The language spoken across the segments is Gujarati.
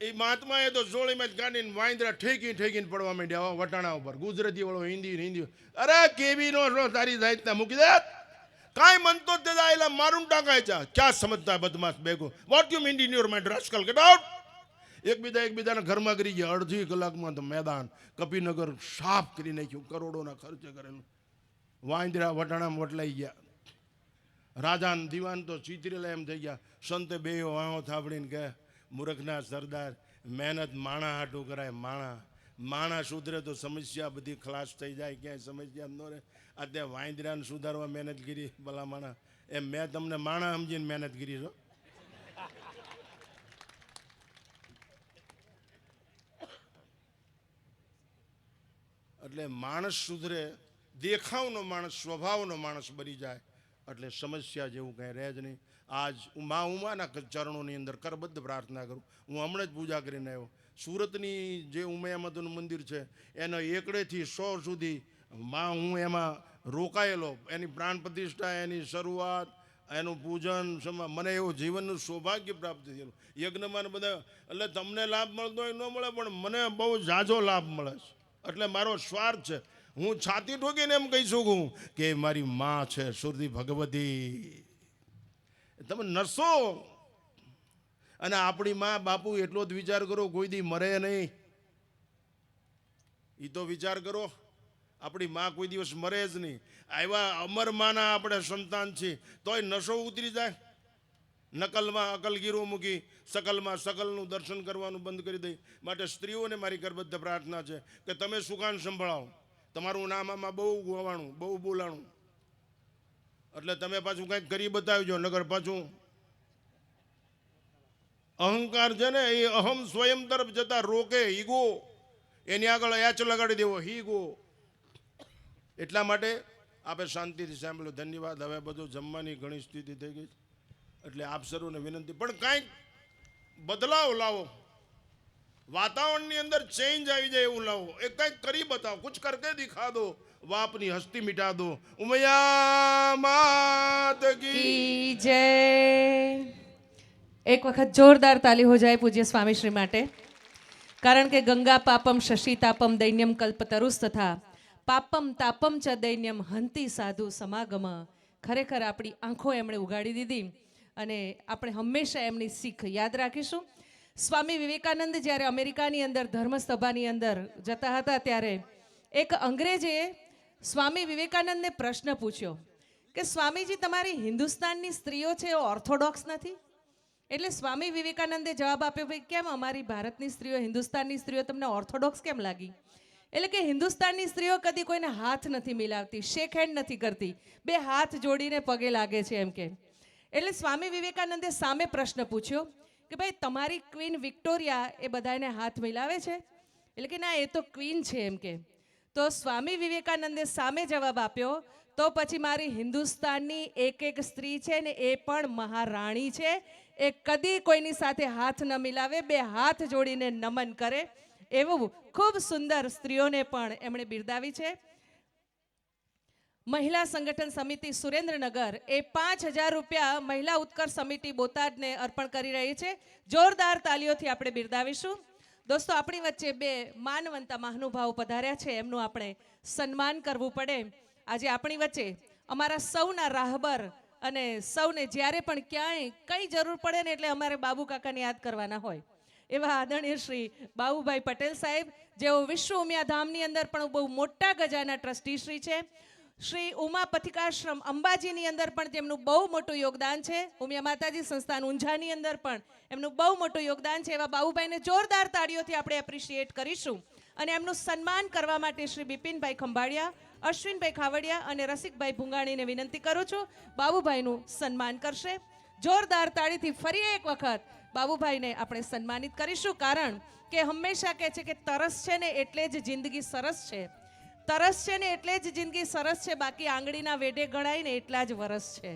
એ મહાત્માએ તો જોળીમાં જ ગાડીને વાંદરા ઠેકી ઠેકીને પડવા માંડ્યા વટાણા ઉપર. ગુજરાતી વાળો હિન્દી હિન્દી. અરે, કેવી નો તારી જાતના મૂકી દે. કાંઈ મનતો જ દાદા એલા મારું ટાંકાય છે ક્યાં સમજતા બદમાશ બેગો what you mean in your mind rascal get out એકબીજા એકબીજાના ઘરમાં કરી ગયા. અડધી કલાકમાં તો મેદાન. કપીનગર સાફ કરી નાખ્યું. કરોડોના ખર્ચે કરેલું. વાંદરા વટાણામાં વટલાઈ ગયા. રાજા ને દીવાન તો ચીતરેલા એમ થઈ ગયા. સંતે બે વાહો થાપડીને કે મૂર્ખના સરદાર, મહેનત માણા હાટું કરાય, માણા. માણા સુધરે તો સમસ્યા બધી ખલાસ થઈ જાય, ક્યાંય સમસ્યા ન રહે. તે વાંદરાને સુધારવા મહેનત કરી, ભલા માણા. એમ મેં તમને માણા સમજીને મહેનત કરી છો. એટલે માણસ સુધરે દેખાવનો માણસ, સ્વભાવનો માણસ બની જાય. એટલે સમસ્યા જેવું કંઈ રહે જ નહીં. આજ મા ઉમાના ચરણોની અંદર કરબદ્ધ પ્રાર્થના કરું. હું હમણાં જ પૂજા કરીને આવ્યો. સુરતની જે ઉમયા માતાનું મંદિર છે, એનો એકડેથી સો સુધી માં હું એમાં રોકાયેલો. એની પ્રાણ પ્રતિષ્ઠા, એની શરૂઆત, એનું પૂજન મને એવું જીવનનું સૌભાગ્ય પ્રાપ્ત થયેલું. યજ્ઞમાં બધા, એટલે તમને લાભ મળતો હોય ન મળે, પણ મને બહુ ઝાઝો લાભ મળે છે. એટલે મારો સ્વાર્થ છે. હું છાતી ઠોકીને એમ કહી શકું કે મારી માં છે સુરતી ભગવતી. તમે નસો અને આપણી માં બાપુ એટલો જ વિચાર કરો, કોઈ દી મરે નહીં. એ તો વિચાર કરો, આપણી માં કોઈ દિવસ મરે જ નહીં. આવ્યા અમર માના આપણે સંતાન છીએ તોય નશો ઉતરી જાય. નકલમાં અકલગીરો મૂકી સકલમાં સકલનું દર્શન કરવાનું બંધ કરી દઈ માટે સ્ત્રીઓને મારી કરબદ્ધ પ્રાર્થના છે કે તમે સુકાન સંભળાવો. તમારું નામ આમાં બહુ ગોવાણું બહુ બોલાણું. એટલે તમે પાછું કંઈક કરી બતાવજો નગર પાછું અહંકાર છે ને એ અહમ સ્વયં તરફ જતા રોકે, ઈગો. એની આગળ એચ લગાડી દેવો હીગો એટલા માટે આપણે શાંતિથી સાંભળ્યું. ધન્યવાદ. હવે બધું જમવાની ઘણી સ્થિતિ થઈ ગઈ એટલે આપ સર્વને વિનંતી. પણ કાંઈક બદલાવ લાવો. વાતાવરણની અંદર ચેન્જ આવી જાય એવું લાવો. એ કંઈક કરી બતાવો. કુછ કરકે દિખા દો. વાપની હસ્તી મિટા દો. ઉમયા માત જય. એક વખત જોરદાર તાલી હો જાય પૂજ્ય સ્વામીશ્રી માટે. કારણ કે ગંગા પાપમ શશી તાપમ દૈન્યમ કલ્પતરુસ તથા પાપમ તાપમ ચ દૈન્યમ હંતી સાધુ સમાગમ. ખરેખર આપણી આંખો એમણે ઉગાડી દીધી અને આપણે હંમેશા એમની શીખ યાદ રાખીશું. સ્વામી વિવેકાનંદ જ્યારે અમેરિકાની અંદર ધર્મસભાની અંદર જતા હતા ત્યારે એક અંગ્રેજે સ્વામી વિવેકાનંદને પ્રશ્ન પૂછ્યો કે, સ્વામીજી, તમારી હિન્દુસ્તાનની સ્ત્રીઓ છે એ ઓર્થોડોક્સ નથી? એટલે સ્વામી વિવેકાનંદે જવાબ આપ્યો, ભાઈ, કેમ અમારી ભારતની સ્ત્રીઓ, હિન્દુસ્તાનની સ્ત્રીઓ તમને ઓર્થોડોક્સ કેમ લાગી? એટલે કે, હિન્દુસ્તાનની સ્ત્રીઓ કદી કોઈને હાથ નથી મિલાવતી, શેક હેન્ડ નથી કરતી, બે હાથ જોડીને પગે લાગે છે, એમ કે. એટલે સ્વામી વિવેકાનંદે સામે પ્રશ્ન પૂછ્યો કે ભાઈ, તમારી ક્વીન વિક્ટોરિયા એ બધાને હાથ મિલાવે છે? એટલે કે ના, એ તો ક્વીન છે એમ કે. તો સ્વામી વિવેકાનંદે સામે જવાબ આપ્યો, તો પછી મારી હિન્દુસ્તાનની એક એક સ્ત્રી છે ને એ પણ મહારાણી છે. એ કદી કોઈની સાથે હાથ ન મિલાવે, બે હાથ જોડીને નમન કરે. એવું ખૂબ સુંદર સ્ત્રીઓને પણ એમણે બિરદાવી છે. મહિલા સંગઠન સમિતિ સુરેન્દ્રનગર એ પાંચ હજાર રૂપિયા મહિલા ઉત્કર્ષ સમિતિ બોટાદને અર્પણ કરી રહી છે. જોરદાર તાલીઓથી આપણે બિરદાવીશું. દોસ્તો, આપણી વચ્ચે બે માનવંતા મહાનુભાવો પધાર્યા છે, એમનું આપણે સન્માન કરવું પડે. આજે આપણી વચ્ચે અમારા સૌના રાહબર અને સૌને જ્યારે પણ ક્યાંય કંઈ જરૂર પડે ને એટલે અમારે બાબુ કાકાને યાદ કરવાના હોય. એવા આદરણીય શ્રી બાબુભાઈ પટેલ સાહેબ, જેઓ વિશ્વ ઉમિયા ધામની અંદર પણ બહુ મોટા ગજાના ટ્રસ્ટી શ્રી છે. શ્રી ઉમા પથિકાશ્રમ અંબાજીની અંદર પણ તેમનું બહુ મોટું યોગદાન છે. ઉમિયા માતાજી સંસ્થાન ઊંઝાની અંદર પણ એમનું બહુ મોટું યોગદાન છે. એવા બાબુભાઈને જોરદાર તાળીઓથી આપણે એપ્રિશિએટ કરીશું. અને એમનું સન્માન કરવા માટે શ્રી બિપિનભાઈ ખંભાળિયા, અશ્વિનભાઈ ખાવડિયા અને રસિકભાઈ ભૂંગાણીને વિનંતી કરું છું. બાબુભાઈનું સન્માન કરશે. જોરદાર તાળીથી ફરી એક વખત બાબુભાઈને આપણે સન્માનિત કરીશું. કારણ કે હંમેશા કહે છે કે તરસ છે ને એટલે જ જિંદગી સરસ છે. તરસ છે ને એટલે જ જિંદગી સરસ છે, બાકી આંગળીના વેઢે ગણાય ને એટલા જ વરસ છે.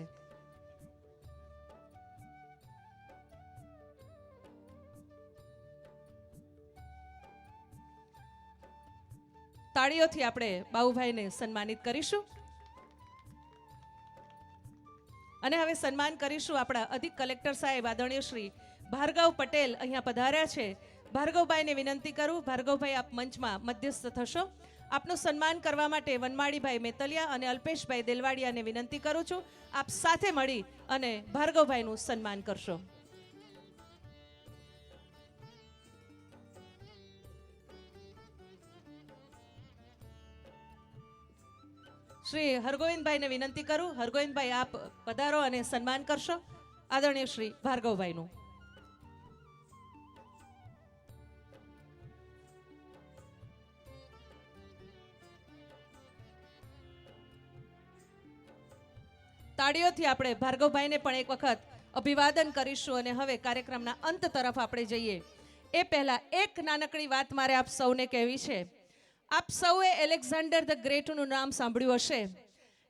તાળીઓથી આપણે બાબુભાઈને સન્માનિત કરીશું. અને હવે સન્માન કરીશું આપણા અધિક કલેક્ટર સાહેબ, આદરણીય શ્રી ભાર્ગવ પટેલ અહીંયા પધાર્યા છે. ભાર્ગવભાઈને વિનંતી કરું. ભાર્ગવભાઈ, આપ મંચમાં મધ્યસ્થ થશો. આપનું સન્માન કરવા માટે વનમાળીભાઈ મેતલિયા અને અલ્પેશભાઈ દેલવાડિયાને વિનંતી કરું છું. આપ સાથે મળી અને ભાર્ગવભાઈનું સન્માન કરશો. શ્રી હરગોવિંદભાઈને વિનંતી કરું. હરગોવિંદભાઈ, આપ પધારો અને સન્માન કરશો. આદરણીય શ્રી ભાર્ગવભાઈનું. તાળીઓથી આપણે ભાર્ગવભાઈને પણ એક વખત અભિવાદન કરીશું અને હવે કાર્યક્રમના અંત તરફ આપણે જઈએ. એ પહેલાં એક નાનકડી વાત મારે આપ સૌને કહેવી છે. આપ સૌએ એલેક્ઝાન્ડર ધ ગ્રેટનું નામ સાંભળ્યું હશે.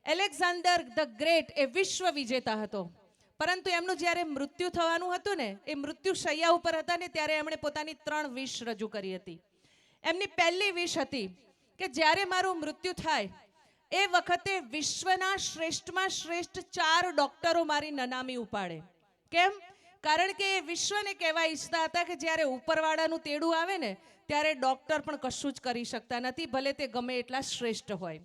એલેક્ઝાન્ડર ધ ગ્રેટ એ વિશ્વ વિજેતા હતો. પરંતુ એમનું જ્યારે મૃત્યુ થવાનું હતું ને, એ મૃત્યુ શૈયા ઉપર હતા ને, ત્યારે એમણે પોતાની ત્રણ વિશ રજૂ કરી હતી. એમની પહેલી વિશ હતી કે જ્યારે મારું મૃત્યુ થાય એ વખતે વિશ્વના શ્રેષ્ઠમાં શ્રેષ્ઠ ચાર ડોક્ટરો મારી નનામી ઉપાડે. કેમ? કારણ કે એ વિશ્વને કહેવા ઈચ્છતા હતા કે જ્યારે ઉપરવાળાનું તેડું આવે ને, ત્યારે ડોક્ટર પણ કશું જ કરી શકતા નથી, ભલે તે ગમે એટલા શ્રેષ્ઠ હોય.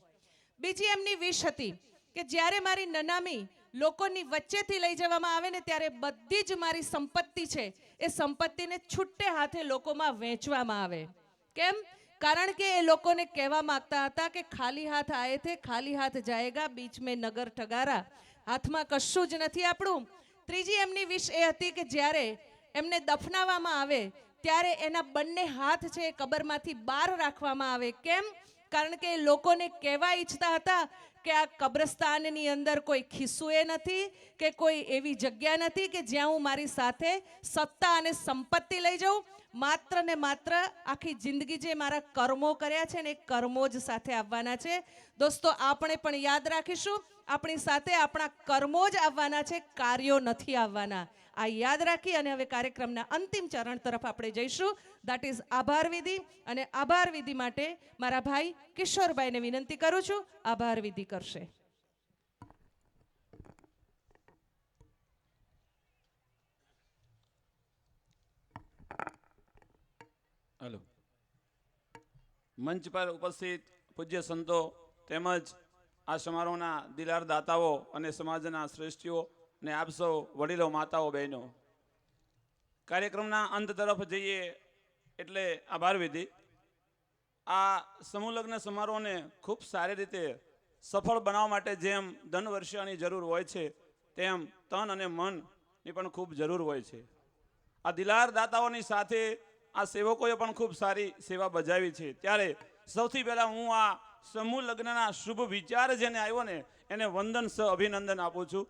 બીજી એમની વિશ હતી કે જ્યારે મારી નનામી લોકોની વચ્ચેથી લઈ જવામાં આવે ને, ત્યારે બધી જ મારી સંપત્તિ છે, એ સંપત્તિને છૂટે હાથે લોકોમાં વહેંચવામાં આવે. કેમ? કારણ કે એ લોકોને કહેવા માગતા હતા કે ખાલી હાથ આયે થે, ખાલી હાથ જાયેગા, બીચ મેં નગર ઠગારા. હાથમાં કશું જ નથી આપણું. ત્રીજી એમની વિશ એ હતી કે જ્યારે એમને દફનાવવામાં આવે, ત્યારે એના બંને હાથ છે એ કબરમાંથી બહાર રાખવામાં આવે. કેમ? કારણ કે એ લોકોને કહેવા ઈચ્છતા હતા કે આ કબ્રસ્તાનની અંદર કોઈ ખિસ્સુએ નથી, કે કોઈ એવી જગ્યા નથી કે જ્યાં હું મારી સાથે સત્તા અને સંપત્તિ લઈ જાઉં? માત્ર ને માત્ર આખી જિંદગી જે મારા કર્મો કર્યા છે ને એ કર્મો જ સાથે આવવાના છે. દોસ્તો, આપણે પણ યાદ રાખીશું, આપણી સાથે આપણા કર્મો જ આવવાના છે, કાર્યો નથી આવવાના. આ યાદ રાખી અને હવે કાર્યક્રમના અંતિમ ચરણ તરફ આપણે જઈશું. દેટ ઇઝ આભાર વિધિ અને આભાર વિધિ માટે મારા ભાઈ કિશોરભાઈને વિનંતી કરું છું, આભાર વિધિ કરશે. હલો. મંચ પર ઉપસ્થિત પૂજ્ય સંતો તેમજ આ સમારોહના દિલાર દાતાઓ અને સમાજના શ્રેષ્ઠીઓ અને આપ સૌ વડીલો, માતાઓ, બહેનો, કાર્યક્રમના અંત તરફ જઈએ એટલે આભાર વિધિ. આ સમૂહ લગ્ન સમારોહને ખૂબ સારી રીતે સફળ બનાવવા માટે જેમ ધન વર્ષાની જરૂર હોય છે, તેમ તન અને મનની પણ ખૂબ જરૂર હોય છે. આ દિલાર દાતાઓની સાથે આ સેવકોએ પણ ખૂબ સારી સેવા બજાવી છે. ત્યારે સૌથી પહેલાં હું આ સમૂહ લગ્નના શુભ વિચાર જેને આવ્યો ને, એને વંદન સ અભિનંદન આપું છું.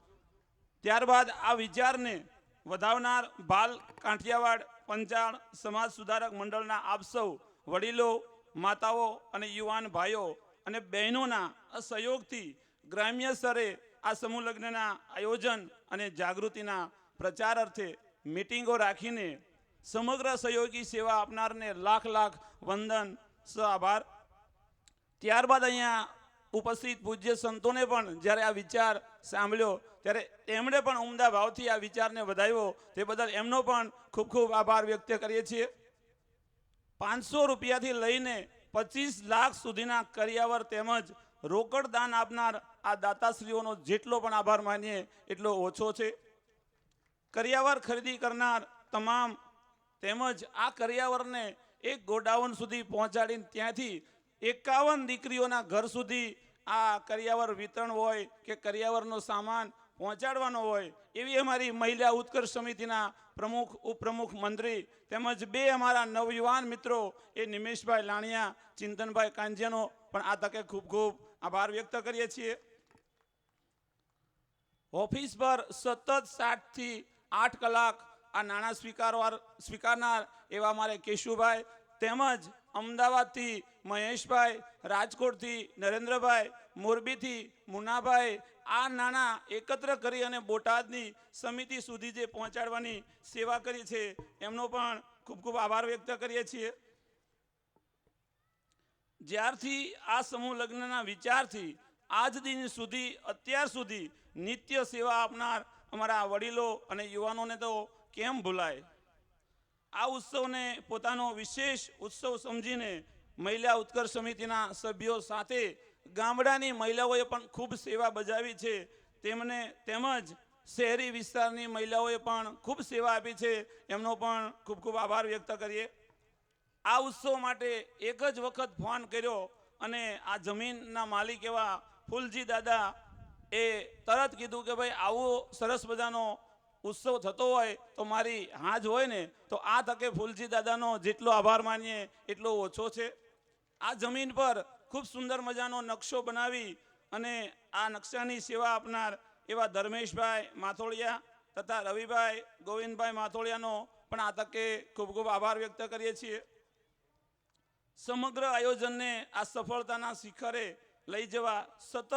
ત્યારબાદ આ વિચારને વધાવનાર બાલ કાંઠિયાવાડ પંચાળ સમાજ સુધારક મંડળના આપ સૌ વડીલો, માતાઓ અને યુવાન ભાઈઓ અને બહેનોના સહયોગથી ગ્રામ્ય સ્તરે આ સમૂહ લગ્નના આયોજન અને જાગૃતિના પ્રચાર અર્થે મિટિંગો રાખીને સમગ્ર સહયોગી સેવા આપનારને લાખ લાખ વંદન આભાર. ત્યારબાદ અહીંયા ઉપસ્થિત પૂજ્ય સંતોને પણ જ્યારે આ વિચાર સાંભળ્યો, ત્યારે એમણે પણ ઉમદા ભાવથી આ વિચારને વધાવ્યો. તે બદલ એમનો પણ ખૂબ ખૂબ આભાર વ્યક્ત કરીએ છીએ. પાંચસો રૂપિયાથી લઈને પચીસ લાખ સુધીના કરિયાવર તેમજ રોકડ દાન આપનાર આ દાતાશ્રીઓનો જેટલો પણ આભાર માનીએ, એટલો ઓછો છે. કરિયાવર ખરીદી કરનાર તમામ તેમજ આ કરિયાવરને એક ગોડાઉન સુધી પહોંચાડીને ત્યાંથી એકાવન દીકરીઓના ઘર સુધી આ કરિયાવર વિતરણ હોય કે કરિયાવરનો સામાન પહોંચાડવાનો હોય, એવી અમારી મહિલા ઉત્કર્ષ સમિતિના પ્રમુખ, ઉપપ્રમુખ, મંત્રી તેમજ બે અમારા નવયુવાન મિત્રો એ નિમેશભાઈ લાણિયા, ચિંતનભાઈ કાંજિયાનો પણ આ તકે ખૂબ ખૂબ આભાર વ્યક્ત કરીએ છીએ. ઓફિસ પર સતત સાતથી આઠ કલાક આ નાણાં સ્વીકારવાર, સ્વીકારનાર એવા મારે કેશુભાઈ તેમજ અમદાવાદથી મહેશભાઈ, રાજકોટથી નરેન્દ્રભાઈ, મોરબીથી મુનાભાઈ આ નાણાં એકત્ર કરી અને બોટાદની સમિતિ સુધી જે પહોંચાડવાની સેવા કરી છે, એમનો પણ ખૂબ ખૂબ આભાર વ્યક્ત કરીએ છીએ. જ્યારથી આ સમૂહ લગ્નના વિચારથી આજ દિન સુધી, અત્યાર સુધી નિત્ય સેવા આપનાર અમારા વડીલો અને યુવાનોને તો કેમ ભૂલાય? આ ઉત્સવને પોતાનો વિશેષ ઉત્સવ સમજીને મહિલા ઉત્કર્ષ સમિતિના સભ્યો સાથે ગામડાની મહિલાઓએ પણ ખૂબ સેવા બજાવી છે. તેમને તેમજ શહેરી વિસ્તારની મહિલાઓએ પણ ખૂબ સેવા આપી છે. એમનો પણ ખૂબ ખૂબ આભાર વ્યક્ત કરીએ. આ ઉત્સવ માટે એક જ વખત ફોન કર્યો અને આ જમીનના માલિક એવા ફૂલજી દાદા એ તરત કીધું કે ભાઈ આવો સરસ મજાનો ઉત્સવ થતો હોય તો મારી હાજ હોય ને તો આ તકે ફૂલજી દાદાનો જેટલો આભાર માનીએ એટલો ઓછો છે. આ જમીન પર ખૂબ સુંદર મજાનો નકશો બનાવી અને આ નકશાની સેવા આપનાર એવા ધર્મેશભાઈ માથોળિયા તથા રવિભાઈ, ગોવિંદભાઈ માથોળિયાનો પણ આ તકે ખૂબ ખૂબ આભાર વ્યક્ત કરીએ છીએ. સમગ્ર આયોજનને આ સફળતાના શિખરે લઈ જવા સતત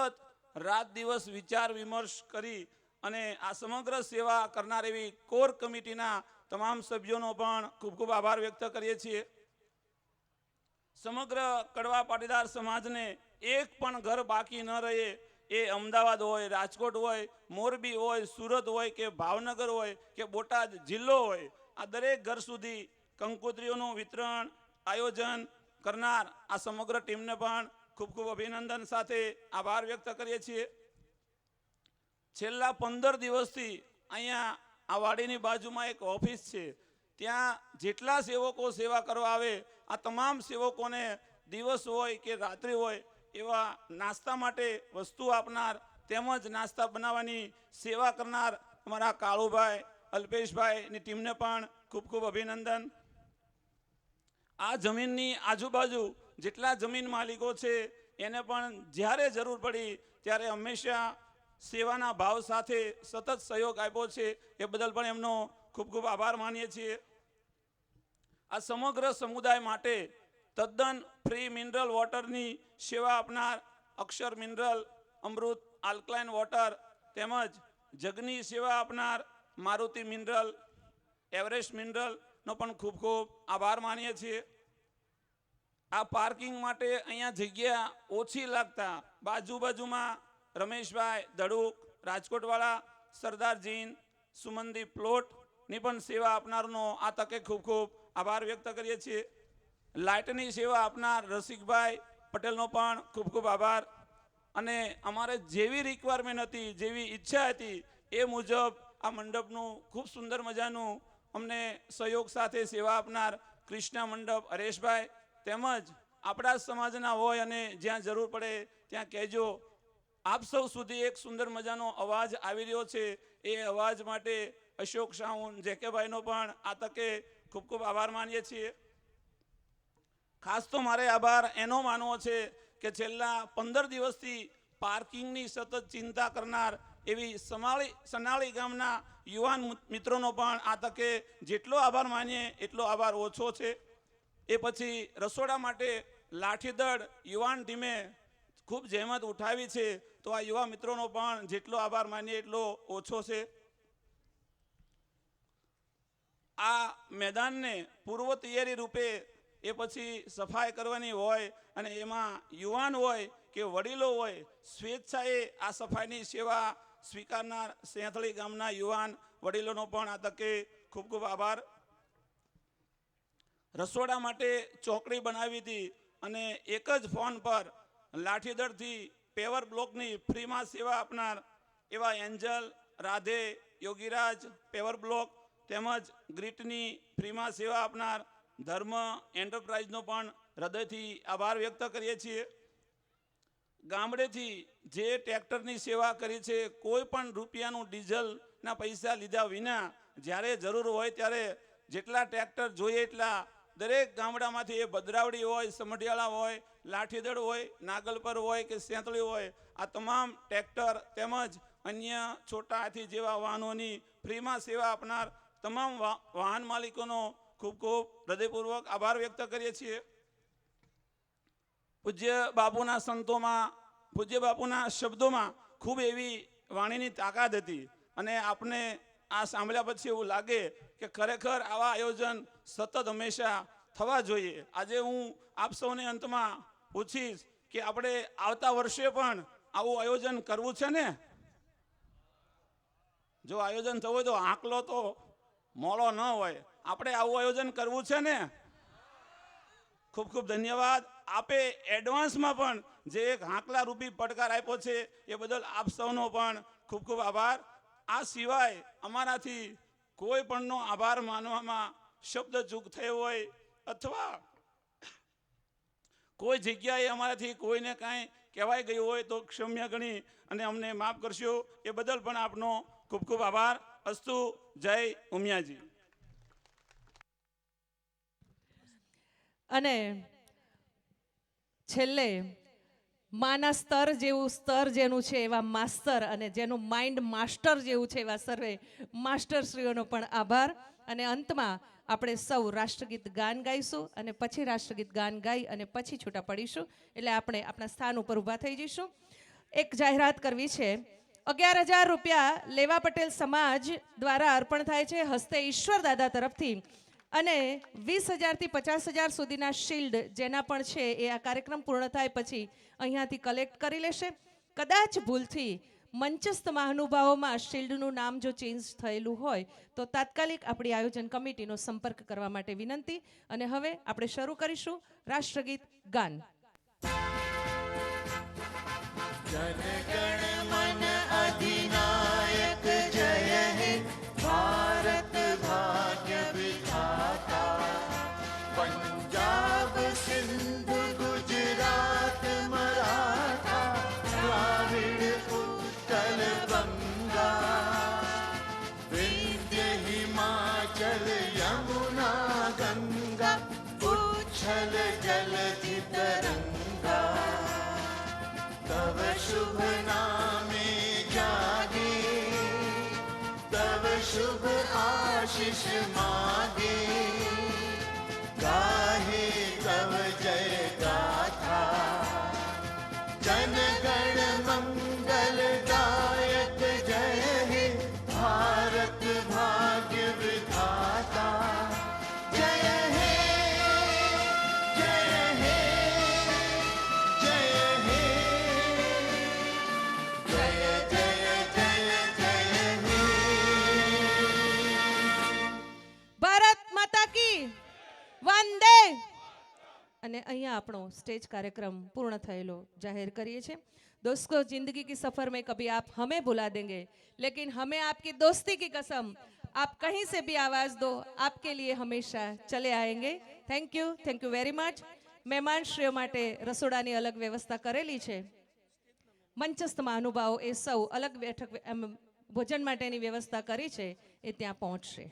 રાત દિવસ વિચાર વિમર્શ કરી અને આ સમગ્ર સેવા કરનાર એવી કોર કમિટીના તમામ સભ્યોનો પણ ખૂબ ખૂબ આભાર વ્યક્ત કરીએ છીએ. સમગ્ર કડવા પાટીદાર સમાજને એક પણ ઘર બાકી ન રહે એ અમદાવાદ હોય, રાજકોટ હોય, મોરબી હોય, સુરત હોય કે ભાવનગર હોય કે બોટાદ જિલ્લો હોય, આ દરેક ઘર સુધી કંકોત્રીઓનું વિતરણ, આયોજન કરનાર આ સમગ્ર ટીમને પણ ખૂબ ખૂબ અભિનંદન સાથે આભાર વ્યક્ત કરીએ છીએ. છેલ્લા પંદર દિવસથી અહીંયા આ વાડીની બાજુમાં એક ઓફિસ છે. ત્યાં જેટલા સેવકો સેવા કરવા આવે, આ તમામ સેવકોને દિવસ હોય કે રાત્રિ હોય, એવા નાસ્તા માટે વસ્તુ આપનાર, તેમજ નાસ્તા બનાવવાની સેવા કરનાર અમારા કાળુભાઈ અલ્પેશભાઈની ટીમને પણ ખૂબ ખૂબ અભિનંદન. આ જમીનની આજુબાજુ જેટલા જમીન માલિકો છે, એને પણ જ્યારે જરૂર પડી ત્યારે હંમેશા સેવાના ભાવ સાથે સતત સહયોગ આપ્યો છે. એ બદલ પણ એમનો ખૂબ ખૂબ આભાર માનીએ છીએ. આ સમગ્ર સમુદાય માટે તદ્દન ફ્રી મિનરલ વોટરની સેવા આપનાર Akshar mineral Amrut alkaline water તેમજ જગની સેવા આપનાર મારુતિ મિનરલ એવરેસ્ટ મિનરલનો પણ ખૂબ ખૂબ આભાર માનીએ છીએ. આ પાર્કિંગ માટે અહીંયા જગ્યા ઓછી લાગતા બાજુ બાજુમાં રમેશભાઈ દડુક રાજકોટવાળા સરદાર જીન સુમનદીપ પ્લોટની પણ સેવા આપનારનો આ તકે ખૂબ ખૂબ આભાર વ્યક્ત કરીએ છીએ. લાઇટની સેવા આપનાર રસિકભાઈ પટેલનો પણ ખૂબ ખૂબ આભાર. અને અમારે જેવી રિક્વાયરમેન્ટ હતી, જેવી ઈચ્છા હતી, એ મુજબ આ મંડપનું ખૂબ સુંદર મજાનું અમને સહયોગ સાથે સેવા આપનાર કૃષ્ણા મંડપ હરેશભાઈ તેમજ આપણા સમાજના હોય અને જ્યાં જરૂર પડે ત્યાં કહેજો. આપ સૌ સુધી એક સુંદર મજાનો અવાજ આવી રહ્યો છે. એ અવાજ માટે અશોક સાઉન જેકેભાઈનો પણ આ તકે ખૂબ ખૂબ આભાર માનીએ છીએ. ખાસ તો મારે આભાર એનો માનવો છે કે છેલ્લા પંદર દિવસથી પાર્કિંગની સતત ચિંતા કરનાર એવી સમાળી સનાળી ગામના યુવાન મિત્રોનો પણ આ તકે જેટલો આભાર માનીએ એટલો આભાર ઓછો છે. એ પછી રસોડા માટે લાઠીદળ યુવાન ટીમે ખૂબ જહેમત ઉઠાવી છે તો આ યુવા મિત્રોનો પણ જેટલો આભાર માનીએ એટલો ઓછો છે. આ મેદાનને પૂર્વ તૈયારી રૂપે એ પછી સફાઈ કરવાની હોય અને એમાં યુવાન હોય કે વડીલો હોય, સ્વેચ્છાએ આ સફાઈની સેવા સ્વીકારનાર સેંથળી ગામના યુવાન વડીલોનો પણ આ તકે ખૂબ ખૂબ આભાર. રસોડા માટે ચોકડી બનાવી હતી અને એક જ ફોન પર લાઠીદળથી પેવર બ્લોકની ફ્રીમાં સેવા આપનાર એવા angel, Radhe, Yogiraj, paver block તેમજ ગ્રીટની ફ્રીમાં સેવા આપનાર ધર્મ એન્ટરપ્રાઇઝનો પણ હૃદયથી આભાર વ્યક્ત કરીએ છીએ. ગામડેથી જે ટ્રેક્ટરની સેવા કરી છે, કોઈ પણ રૂપિયાનું ડીઝલના પૈસા લીધા વિના જ્યારે જરૂર હોય ત્યારે જેટલા ટ્રેક્ટર જોઈએ એટલા દરેક ગામડામાંથી એ ભદ્રાવડી હોય, સમઢિયાળા હોય, લાઠીદળ હોય, નાગલપર હોય કે સેંતળી હોય, આ તમામ ટ્રેક્ટર તેમજ અન્ય છોટા હાથી જેવા વાહનોની ફ્રીમાં સેવા આપનાર તમામ વાહન માલિકોનો ખૂબ ખૂબ હૃદયપૂર્વક આભાર વ્યક્ત કરીએ છીએ. પૂજ્ય બાપુના સંતોમાં, પૂજ્ય બાપુના શબ્દોમાં ખૂબ એવી વાણીની તાકાત હતી અને આપને આ સાંભળ્યા પછી એવું લાગે કે ખરેખર આવા આયોજન સતત હંમેશા થવા જોઈએ. આજે હું આપ સૌને અંતમાં પૂછીશ કે આપણે આવતા વર્ષે પણ આવું આયોજન કરવું છે ને? જો આયોજન થવું હોય તો આંકલો તો મોડો ન હોય. આપણે આવું આયોજન કરવું છે ને? ખૂબ ખૂબ ધન્યવાદ. આપે એડવાન્સમાં પણ જે એક હાંકલા રૂપી પડકાર આપ્યો છે, એ બદલ આપ સૌનો પણ ખૂબ ખૂબ આભાર. આ સિવાય અમારાથી કોઈ પણનો આભાર માનવામાં શબ્દ ચૂક થયો હોય અથવા કોઈ જગ્યાએ અમારાથી કોઈને કાંઈ કહેવાય ગયું હોય તો ક્ષમ્ય ગણી અને અમને માફ કરશો. એ બદલ પણ આપનો ખૂબ ખૂબ આભાર. અસ્તુ, જય ઉમિયાજી. અને છેલ્લે, માના સ્તર જેવું, સ્તર જેનું છે એવા માસ્તર અને જેનું માઇન્ડ માસ્ટર જેવું છે એવા સર્વે માસ્ટરશ્રીઓનો પણ આભાર. અને અંતમાં આપણે સૌ રાષ્ટ્રગીત ગાન ગાઈશું અને પછી રાષ્ટ્રગીત ગાન ગાઈ અને પછી છૂટા પડીશું. એટલે આપણે આપણા સ્થાન ઉપર ઊભા થઈ જઈશું. એક જાહેરાત કરવી છે. અગિયાર હજાર રૂપિયા લેવા પટેલ સમાજ દ્વારા અર્પણ થાય છે હસ્તે ઈશ્વર દાદા તરફથી. અને વીસ હજારથી પચાસ હજાર સુધીના શિલ્ડ જેના પણ છે એ આ કાર્યક્રમ પૂર્ણ થાય પછી અહીંયાથી કલેક્ટ કરી લેશે. કદાચ ભૂલથી મંચસ્થ મહાનુભાવોમાં શિલ્ડનું નામ જો ચેન્જ થયેલું હોય તો તાત્કાલિક આપણી આયોજન કમિટીનો સંપર્ક કરવા માટે વિનંતી. અને હવે આપણે શરૂ કરીશું રાષ્ટ્રગીત ગાન. અને અહીંયા આપણો સ્ટેજ कार्यक्रम पूर्ण થયેલો જાહેર કરીએ છીએ दोस्तों जिंदगी की सफर में कभी आप हमें भुला देंगे लेकिन हमें आपकी दोस्ती की कसम आप कहीं से भी आवाज दो आपके लिए हमेशा चले आएंगे thank you thank you very much મહેમાનશ્રીઓ માટે રસોડાની અલગ વ્યવસ્થા કરેલી છે મંચસ્થ મહાનુભાવો એ સૌ અલગ બેઠક એમ ભોજન માટેની વ્યવસ્થા કરી છે એ ત્યાં પહોંચશે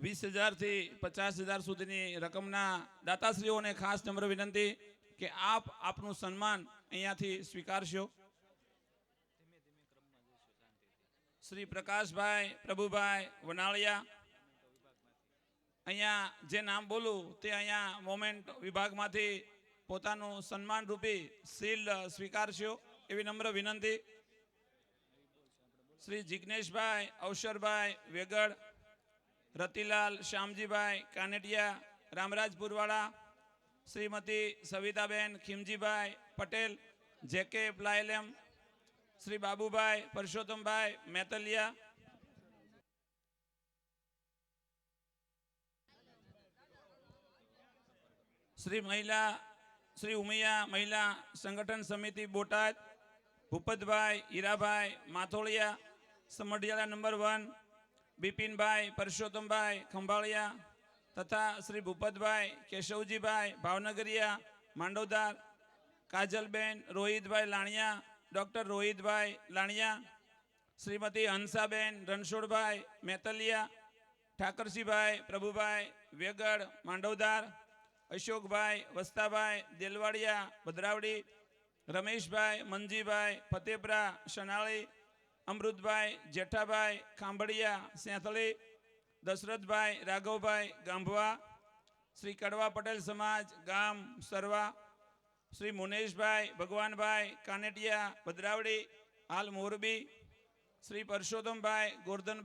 વીસ હજારથી પચાસ હજાર સુધીની રકમના દાતાશ્રીઓને ખાસ નમ્ર વિનંતી કે આપ આપનું સન્માન અહીંયાથી સ્વીકારશો. શ્રી પ્રકાશભાઈ, પ્રભુભાઈ વનાળિયા, અહીંયા જે નામ બોલું તે અહીંયા મોમેન્ટ વિભાગમાંથી પોતાનું સન્માન રૂપી સીલ સ્વીકારશો એવી નમ્ર વિનંતી. શ્રી જિજ્ઞેશભાઈ અવસરભાઈ વેગડ રતિલાલ, શ્યામજીભાઈ કાનેટિયા રામરાજપુરવાળા શ્રીમતી સવિતાબેન ખીમજીભાઈ પટેલ, જેકે પ્લાયલેમ શ્રી બાબુભાઈ પરસોત્તમભાઈ મેતલિયા. શ્રી મહિલા, શ્રી ઉમિયા મહિલા સંગઠન સમિતિ બોટાદ, ભૂપતભાઈ હીરાભાઈ માથોળિયા, સમઢિયાળા નંબર વન બિપિનભાઈ પરસોત્તમભાઈ ખંભાળિયા તથા શ્રી ભૂપતભાઈ કેશવજીભાઈ ભાવનગરિયા માંડવદાર કાજલબેન રોહિતભાઈ લાણિયા ડૉક્ટર રોહિતભાઈ લાણિયા શ્રીમતી હંસાબેન રણછોડભાઈ મેતલિયા ઠાકરસિંહભાઈ પ્રભુભાઈ વેગડ માંડવદાર અશોકભાઈ વસ્તાભાઈ દેલવાડિયા ભદ્રાવડી રમેશભાઈ મંજીભાઈ ફતેપરા શનાળી અમૃતભાઈ, જેઠાભાઈ ખાંભળિયા સેંથળી, દશરથભાઈ, રાઘવભાઈ, ગાંભવા, શ્રી કડવા પટેલ સમાજ, ગામ, સરવા, શ્રી મુનેશભાઈ, ભગવાનભાઈ, કાનેટિયા, ભદ્રાવડી, હાલ મોરબી, શ્રી પરસોત્તમભાઈ ગોરધન